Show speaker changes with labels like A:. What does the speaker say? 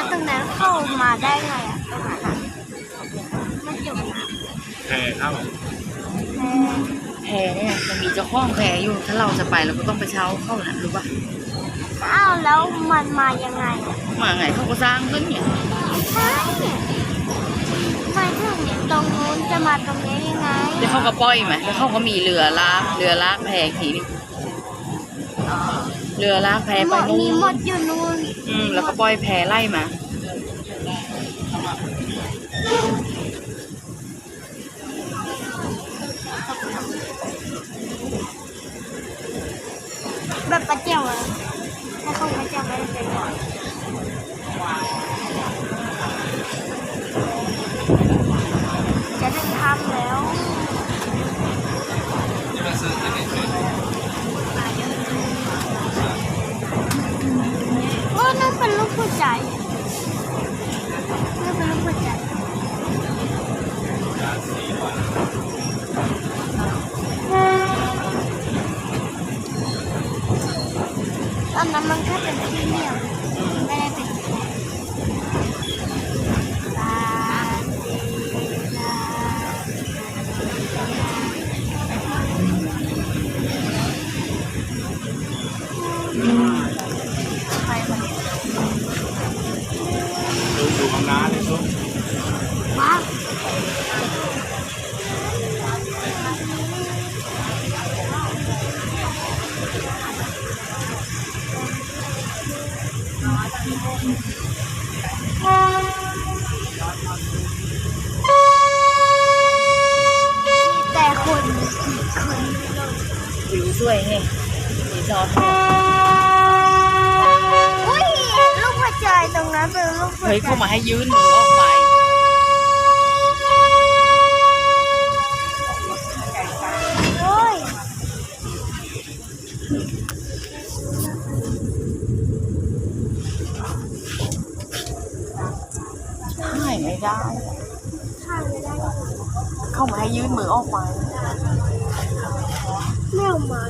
A: ได้ไงอะตรงนั้นอะมันจมน้
B: แพเข้าำ
A: แพ
C: แพเนี่ยมันมีเจ้าของแพอยู่ ถ้าเราจะไปเราก็ต้องไปเช่าเข้านะรู้ป่ะ
A: อ้าวแล้วมันมายังไงอะ
C: มาไงเขาก็สร้างขึ้นเนี่ย
A: ใช่หมายถึงตรงนู้นจะมาตรงนี้ยังไง
C: เดี๋ยวเขาก็ปล่อยไหมแล้วเขาก็มีเรือลากเรือลากแพอีกทีนึง เรือลากแพ
A: หม
C: ไป
A: ด
C: นู่
A: มี
C: น
A: หมดอยู่นู่น
C: อืมแล้วก็ปล่อยแพไล่มา
A: แบบประเจียวอะถ้าเขาประเจียวไม่ได้เป็นก่อนจะถึงทำแล้ว โอ้นั่นเป็นลูกหัว ใจนั่นเป็นลูกหัวใจตอนนั้นมันแค่เป็นที่เหนียวไม่ได้เป็น
B: ดูดูข้างหน้าเลยซุป
A: ว้าวแต่คนคน
C: วิวสวยไงรีสอร์ท ย
A: ใจ
C: เขามาให้ยื่นมือออกไป
A: โอ้ย
C: ถ่ายไม่ได้
A: ถ่ายไม่ได้
C: เข้ามาให้ยื่นมือออกไป
A: ไม่เอามา